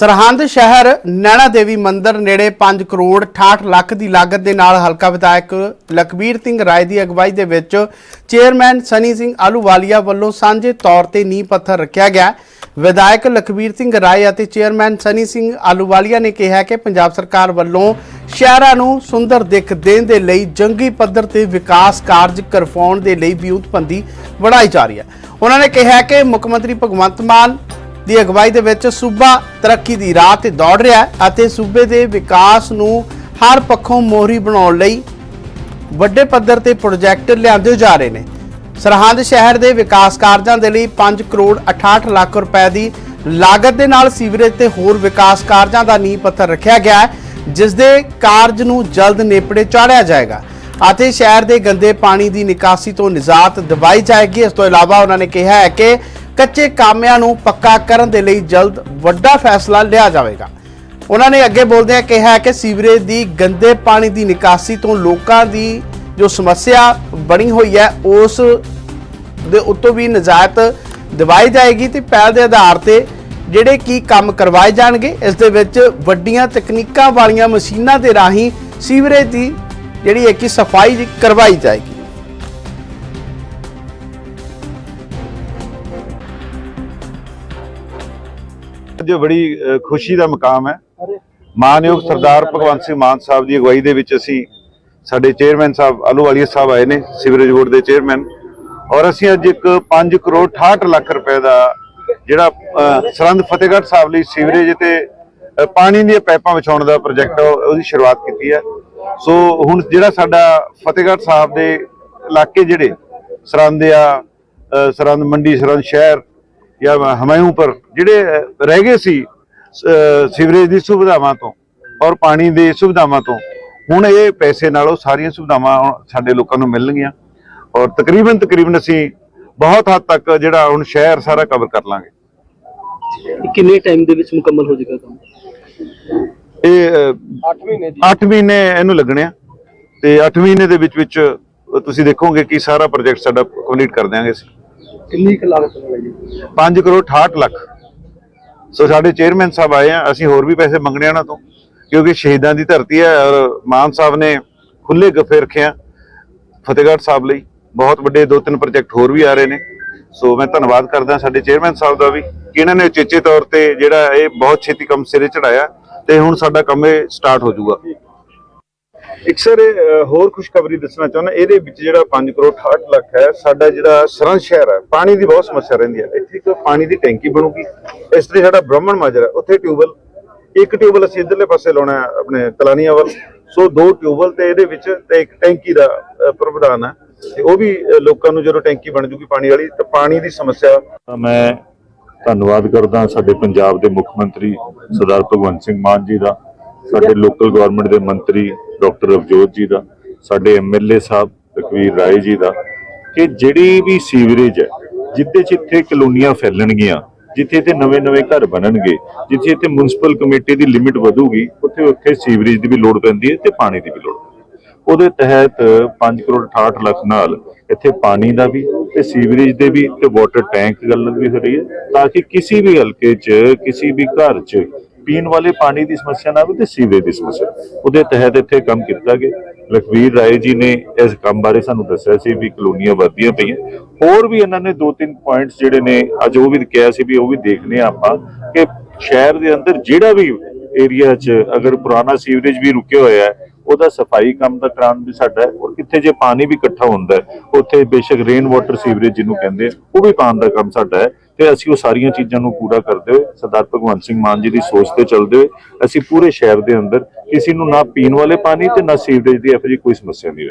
ਸਰਹੰਦ ਸ਼ਹਿਰ ਨੈਣਾ ਦੇਵੀ ਮੰਦਿਰ ਨੇੜੇ 5 ਕਰੋੜ 68 ਲੱਖ ਦੀ ਲਾਗਤ ਦੇ ਨਾਲ ਹਲਕਾ ਵਿਧਾਇਕ ਲਖਬੀਰ ਸਿੰਘ ਰਾਏ ਦੀ ਅਗਵਾਈ ਦੇ ਵਿੱਚ ਚੇਅਰਮੈਨ ਸਨੀ ਸਿੰਘ ਆਲੂਵਾਲੀਆ ਵੱਲੋਂ ਸਾਂਝੇ ਤੌਰ ਤੇ ਨੀਂਹ ਪੱਥਰ ਰੱਖਿਆ ਗਿਆ। ਵਿਧਾਇਕ ਲਖਬੀਰ ਸਿੰਘ ਰਾਏ ਅਤੇ ਚੇਅਰਮੈਨ ਸਨੀ ਸਿੰਘ ਆਲੂਵਾਲੀਆ ਨੇ ਕਿਹਾ ਕਿ ਪੰਜਾਬ ਸਰਕਾਰ ਵੱਲੋਂ ਸ਼ਹਿਰਾਂ ਨੂੰ ਸੁੰਦਰ ਦਿੱਖ ਦੇਣ ਦੇ ਲਈ ਜੰਗੀ ਪੱਧਰ ਤੇ ਵਿਕਾਸ ਕਾਰਜ ਕਰਵਾਉਣ ਦੇ ਲਈ ਵਿਉਂਤਬੰਦੀ ਵਧਾਈ ਜਾ ਰਹੀ ਹੈ। ਉਹਨਾਂ ਨੇ ਕਿਹਾ ਕਿ ਮੁੱਖ ਮੰਤਰੀ ਭਗਵੰਤ ਮਾਨ ਦੀ ਅਗਵਾਈ ਦੇ ਵਿੱਚ ਸੂਬਾ ਤਰੱਕੀ ਦੀ ਰਾਹ ਤੇ ਦੌੜ ਰਿਹਾ ਹੈ ਅਤੇ ਸੂਬੇ ਦੇ ਵਿਕਾਸ ਨੂੰ ਹਰ ਪੱਖੋਂ ਮੋਹਰੀ ਬਣਾਉਣ ਲਈ ਵੱਡੇ ਪੱਧਰ ਤੇ ਪ੍ਰੋਜੈਕਟ ਲਿਆਂਦੇ ਜਾ ਰਹੇ ਨੇ। ਸਰਹੰਦ ਸ਼ਹਿਰ ਦੇ ਵਿਕਾਸ ਕਾਰਜਾਂ ਦੇ ਲਈ 5 ਕਰੋੜ 68 ਲੱਖ ਰੁਪਏ ਦੀ ਲਾਗਤ ਦੇ ਨਾਲ ਸੀਵਰੇਜ ਤੇ ਹੋਰ ਵਿਕਾਸ ਕਾਰਜਾਂ ਦਾ ਨੀਂਹ ਪੱਥਰ ਰੱਖਿਆ ਗਿਆ ਹੈ, ਜਿਸ ਦੇ ਕਾਰਜ ਨੂੰ ਜਲਦ ਨੇਪੜੇ ਚਾੜਿਆ ਜਾਏਗਾ ਅਤੇ ਸ਼ਹਿਰ ਦੇ ਗੰਦੇ ਪਾਣੀ ਦੀ ਨਿਕਾਸੀ ਤੋਂ ਨਿਜਾਤ ਦਿਵਾਈ ਜਾਏਗੀ। ਇਸ ਤੋਂ ਇਲਾਵਾ ਉਹਨਾਂ ਨੇ ਕਿਹਾ ਹੈ ਕਿ ਕੱਚੇ ਕਾਮਿਆਂ ਨੂੰ ਪੱਕਾ ਕਰਨ ਦੇ ਲਈ ਜਲਦ ਵੱਡਾ ਫੈਸਲਾ ਲਿਆ ਜਾਵੇਗਾ। ਉਹਨਾਂ ਨੇ ਅੱਗੇ ਬੋਲਦਿਆਂ ਕਿਹਾ ਹੈ ਕਿ ਸੀਵਰੇਜ ਦੀ ਗੰਦੇ ਪਾਣੀ ਦੀ ਨਿਕਾਸੀ ਤੋਂ ਲੋਕਾਂ ਦੀ ਜੋ ਸਮੱਸਿਆ ਬਣੀ ਹੋਈ ਹੈ, ਉਸ ਦੇ ਉੱਤੋਂ ਵੀ ਨਜਾਇਤ ਦਿਵਾਈ ਜਾਏਗੀ ਤੇ ਪਹਿਲ ਦੇ ਆਧਾਰ ਤੇ ਜਿਹੜੇ ਕੀ ਕੰਮ ਕਰਵਾਏ ਜਾਣਗੇ, ਇਸ ਦੇ ਵਿੱਚ ਵੱਡੀਆਂ ਤਕਨੀਕਾਂ ਵਾਲੀਆਂ ਮਸ਼ੀਨਾਂ ਦੇ ਰਾਹੀਂ ਸੀਵਰੇਜ ਦੀ ਜਿਹੜੀ ਹੈ ਕਿ ਸਫ਼ਾਈ ਕਰਵਾਈ ਜਾਏਗੀ। ਜੋ ਬੜੀ ਖੁਸ਼ੀ ਦਾ ਮਕਾਮ ਹੈ। ਮਾਨਯੋਗ ਸਰਦਾਰ ਭਗਵੰਤ ਸਿੰਘ ਮਾਨ ਸਾਹਿਬ ਦੀ ਅਗਵਾਈ ਦੇ ਵਿੱਚ ਅਸੀਂ ਸਾਡੇ ਚੇਅਰਮੈਨ ਸਾਹਿਬ ਆਲੂਵਾਲੀਆ ਸਾਹਿਬ ਆਏ ਨੇ ਸੀਵਰੇਜ ਬੋਰਡ ਦੇ ਚੇਅਰਮੈਨ। ਔਰ ਅਸੀਂ ਅੱਜ ਇੱਕ 5 ਕਰੋੜ 68 ਲੱਖ ਰੁਪਏ ਦਾ ਜਿਹੜਾ ਅ, ਸਰਹੰਦ ਫਤਿਹਗੜ੍ਹ ਸਾਹਿਬ ਲਈ ਸੀਵਰੇਜ ਤੇ ਪਾਣੀ ਦੀਆਂ ਪਾਈਪਾਂ ਵਿਛਾਉਣ ਦਾ ਪ੍ਰੋਜੈਕਟ ਉਹਦੀ ਸ਼ੁਰੂਆਤ ਕੀਤੀ ਹੈ। ਸੋ ਹੁਣ ਜਿਹੜਾ ਸਾਡਾ ਫਤਿਹਗੜ੍ਹ ਸਾਹਿਬ ਦੇ ਇਲਾਕੇ ਜਿਹੜੇ ਸਰਹੰਦ ਆ ਅ, ਸਰਹੰਦ ਮੰਡੀ ਸਰਹੰਦ ਸ਼ਹਿਰ ਜਾਂ ਹਮਾਇੂਪੁਰ ਜਿਹੜੇ ਅਹ, ਰਹਿ ਗਏ ਸੀ ਸੀਵਰੇਜ ਦੀ ਸੁਵਿਧਾਵਾਂ ਤੋਂ ਔਰ ਪਾਣੀ ਦੀ ਸੁਵਿਧਾਵਾਂ ਤੋਂ ਹੁਣ ਇਹ ਪੈਸੇ ਨਾਲੋਂ ਸਾਰੀਆਂ ਸੁਵਿਧਾਵਾਂ ਸਾਡੇ ਲੋਕਾਂ ਨੂੰ ਮਿਲਣਗੀਆਂ ਔਰ ਤਕਰੀਬਨ ਤਕਰੀਬਨ ਅਸੀਂ ਬਹੁਤ ਹੱਦ ਤੱਕ ਜਿਹੜਾ ਹੁਣ ਸ਼ਹਿਰ ਸਾਰਾ ਕਵਰ ਕਰ ਲਾਂਗੇ। ਕਿੰਨੇ ਟਾਈਮ ਦੇ ਵਿੱਚ ਮੁਕੰਮਲ ਹੋ ਜਾਏਗਾ ਕੰਮ? ਇਹ 8 ਮਹੀਨੇ 8 ਮਹੀਨੇ ਇਹਨੂੰ ਲੱਗਣੇ ਆ ਤੇ 8 ਮਹੀਨੇ ਦੇ ਵਿੱਚ ਵਿੱਚ ਤੁਸੀਂ ਦੇਖੋਗੇ ਕਿ ਸਾਰਾ ਪ੍ਰੋਜੈਕਟ ਸਾਡਾ ਕੰਪਲੀਟ ਕਰ ਦਿਆਂਗੇ ਅਸੀਂ। ਕਿੰਨੀ ਕੁ ਲਾਗਤ ਲੱਗੇਗੀ 5 ਕਰੋੜ 68 ਲੱਖ। ਸੋ ਸਾਡੇ ਚੇਅਰਮੈਨ ਸਾਹਿਬ ਆਏ ਆ, ਅਸੀਂ ਹੋਰ ਵੀ ਪੈਸੇ ਮੰਗਣੇ ਉਹਨਾਂ ਤੋਂ, ਕਿਉਂਕਿ ਸ਼ਹੀਦਾਂ ਦੀ ਧਰਤੀ ਹੈ ਔਰ ਮਾਨ ਸਾਹਿਬ ਨੇ ਖੁੱਲੇ ਗੱਫੇ ਰੱਖੇ ਫਤਿਹਗੜ੍ਹ ਸਾਹਿਬ ਲਈ। ਬਹੁਤ ਵੱਡੇ ਦੋ ਤਿੰਨ ਪ੍ਰੋਜੈਕਟ ਹੋਰ ਵੀ ਆ ਰਹੇ ਨੇ। ਸੋ ਮੈਂ ਧੰਨਵਾਦ ਕਰਦਾ ਸਾਡੇ ਚੇਅਰਮੈਨ ਸਾਹਿਬ ਦਾ ਵੀ, ਕਿ ਇਹਨਾਂ ਨੇ ਉਚੇਚੇ ਤੌਰ ਤੇ ਜਿਹੜਾ ਇਹ ਬਹੁਤ ਛੇਤੀ ਕੰਮ ਸਿਰੇ ਚੜਾਇਆ ਤੇ ਹੁਣ ਸਾਡਾ ਕੰਮ ਇਹ ਸਟਾਰਟ ਹੋ ਜਾਊਗਾ। ਇੱਕ ਸਰ ਹੋਰ ਖੁਸ਼ਖਬਰੀ ਦੱਸਣਾ ਚਾਹੁੰਦਾ ਇਹਦੇ ਵਿੱਚ ਜਿਹੜਾ 5 ਕਰੋੜ 68 ਲੱਖ ਹੈ ਸਾਡਾ ਜਿਹੜਾ ਸਰਹੰਦ ਸ਼ਹਿਰ ਹੈ ਪਾਣੀ ਦੀ ਬਹੁਤ ਸਮੱਸਿਆ ਰਹਿੰਦੀ ਹੈ। ਇੱਥੇ ਇੱਕ ਪਾਣੀ ਦੀ ਟੈਂਕੀ ਬਣੂਗੀ ਇਸ ਤਰ੍ਹਾਂ ਸਾਡਾ ਬ੍ਰਹਮਣ ਮਾਜਰਾ ਉੱਥੇ ਟਿਊਬਲ ਇੱਕ ਟਿਊਬਲ ਅਸੀਂ ਇਧਰਲੇ ਪਾਸੇ ਲਾਉਣਾ ਹੈ ਆਪਣੇ ਕਲਾਨੀਆਂ ਵੱਲ। ਸੋ ਦੋ ਟਿਊਬਲ ਤੇ ਇਹਦੇ ਵਿੱਚ ਤੇ ਇੱਕ ਟੈਂਕੀ ਦਾ ਅਹ, ਹੈ ਤੇ ਉਹ ਵੀ ਲੋਕਾਂ ਨੂੰ ਜਦੋਂ ਟੈਂਕੀ ਬਣ ਜੂਗੀ ਪਾਣੀ ਵਾਲੀ ਤਾਂ ਪਾਣੀ ਦੀ ਸਮੱਸਿਆ ਮੈਂ ਧੰਨਵਾਦ ਕਰਦਾ ਸਾਡੇ ਪੰਜਾਬ ਦੇ ਮੁੱਖ ਮੰਤਰੀ ਸਰਦਾਰ ਭਗਵੰਤ ਸਿੰਘ ਮਾਨ ਜੀ ਦਾ। ਸਾਡੇ ਲੋਕਲ ਗਵਰਨਮੈਂਟ ਦੇ ਮੰਤਰੀ ਡਾਕਟਰ ਰਵਜੋਤ ਜੀ ਦਾ, ਸਾਡੇ ਐਮਐਲਏ ਸਾਹਿਬ ਤਕਵੀਰ ਰਾਏ ਜੀ ਦਾ, ਕਿ ਜਿਹੜੀ ਵੀ ਸੀਵਰੇਜ ਹੈ, ਜਿੱਥੇ ਜਿੱਥੇ ਕਲੋਨੀਆਂ ਫੈਲਣਗੀਆਂ, ਜਿੱਥੇ ਇੱਥੇ ਨਵੇਂ-ਨਵੇਂ ਘਰ ਬਣਨਗੇ, ਜਿੱਥੇ ਇੱਥੇ ਮਿਊਨਿਸਪਲ ਕਮੇਟੀ ਦੀ ਲਿਮਿਟ ਵਧੂਗੀ, ਉੱਥੇ ਉੱਥੇ ਸੀਵਰੇਜ ਦੀ ਵੀ ਲੋੜ ਪੈਂਦੀ ਹੈ ਤੇ ਪਾਣੀ ਦੀ ਵੀ ਲੋੜ ਪੈਂਦੀ ਹੈ। ਉਹਦੇ ਤਹਿਤ 5 ਕਰੋੜ 68 ਲੱਖ ਨਾਲ ਇੱਥੇ ਪਾਣੀ ਦਾ ਵੀ ਤੇ ਸੀਵਰੇਜ ਦੇ ਵੀ ਤੇ ਵਾਟਰ ਟੈਂਕ ਗੱਲ ਵੀ ਹੋ ਰਹੀ ਹੈ, ਤਾਂ ਕਿ ਕਿਸੇ ਵੀ ਹਲਕੇ 'ਚ, ਕਿਸੇ ਵੀ ਘਰ 'ਚ ਪੀਣ ਵਾਲੇ ਪਾਣੀ ਦੀ ਸਮੱਸਿਆ ਨਾ ਹੋਵੇ ਤੇ ਸੀਵਰੇਜ ਦੀ ਸਮੱਸਿਆ। ਉਹਦੇ ਤਹਿਤ ਇੱਥੇ ਕੰਮ ਕੀਤਾ ਗਿਆ। ਲਖਵੀਰ ਰਾਏ ਜੀ ਨੇ ਇਸ ਕੰਮ ਬਾਰੇ ਸਾਨੂੰ ਦੱਸਿਆ ਸੀ ਵੀ ਕਲੋਨੀਆਂ ਵਧਦੀਆਂ ਪਈਆਂ। ਹੋਰ ਵੀ ਇਹਨਾਂ ਨੇ ਦੋ ਤਿੰਨ ਪੁਆਇੰਟਸ ਜਿਹੜੇ ਨੇ, ਅੱਜ ਉਹ ਵੀ ਕਿਹਾ ਸੀ ਵੀ ਉਹ ਵੀ ਦੇਖਨੇ ਆਪਾਂ ਕਿ ਸ਼ਹਿਰ ਦੇ ਅੰਦਰ ਜਿਹੜਾ ਵੀ ਏਰੀਆ 'ਚ ਅਗਰ ਪੁਰਾਣਾ ਸੀਵਰੇਜ ਵੀ ਰੁਕਿਆ ਹੋਇਆ ਹੈ, ਉਹਦਾ ਸਫ਼ਾਈ ਕੰਮ ਦਾ ਕਰਾਉਣ ਵੀ ਸਾਡਾ ਹੈ ਔਰ ਕਿੱਥੇ ਜੇ ਪਾਣੀ ਵੀ ਇਕੱਠਾ ਹੁੰਦਾ ਹੈ, ਉੱਥੇ ਬੇਸ਼ੱਕ ਰੇਨ ਵਾਟਰ ਸੀਵਰੇਜ ਜਿਹਨੂੰ ਕਹਿੰਦੇ ਉਹ ਵੀ ਪਾਉਣ ਦਾ ਕੰਮ ਸਾਡਾ ਹੈ। ਤੇ ਅਸੀਂ ਉਹ ਸਾਰੀਆਂ ਚੀਜ਼ਾਂ ਨੂੰ ਪੂਰਾ ਕਰਦੇ ਹੋਏ, ਸਰਦਾਰ ਭਗਵੰਤ ਸਿੰਘ ਮਾਨ ਜੀ ਦੀ ਸੋਚ ਤੇ ਚੱਲਦੇ ਹੋਏ, ਅਸੀਂ ਪੂਰੇ ਸ਼ਹਿਰ ਦੇ ਅੰਦਰ ਕਿਸੇ ਨੂੰ ਨਾ ਪੀਣ ਵਾਲੇ ਪਾਣੀ ਤੇ ਨਾ ਸੀਵਰੇਜ ਦੀ ਇਹੋ ਜਿਹੀ ਕੋਈ ਸਮੱਸਿਆ ਨਹੀਂ ਰਹੇ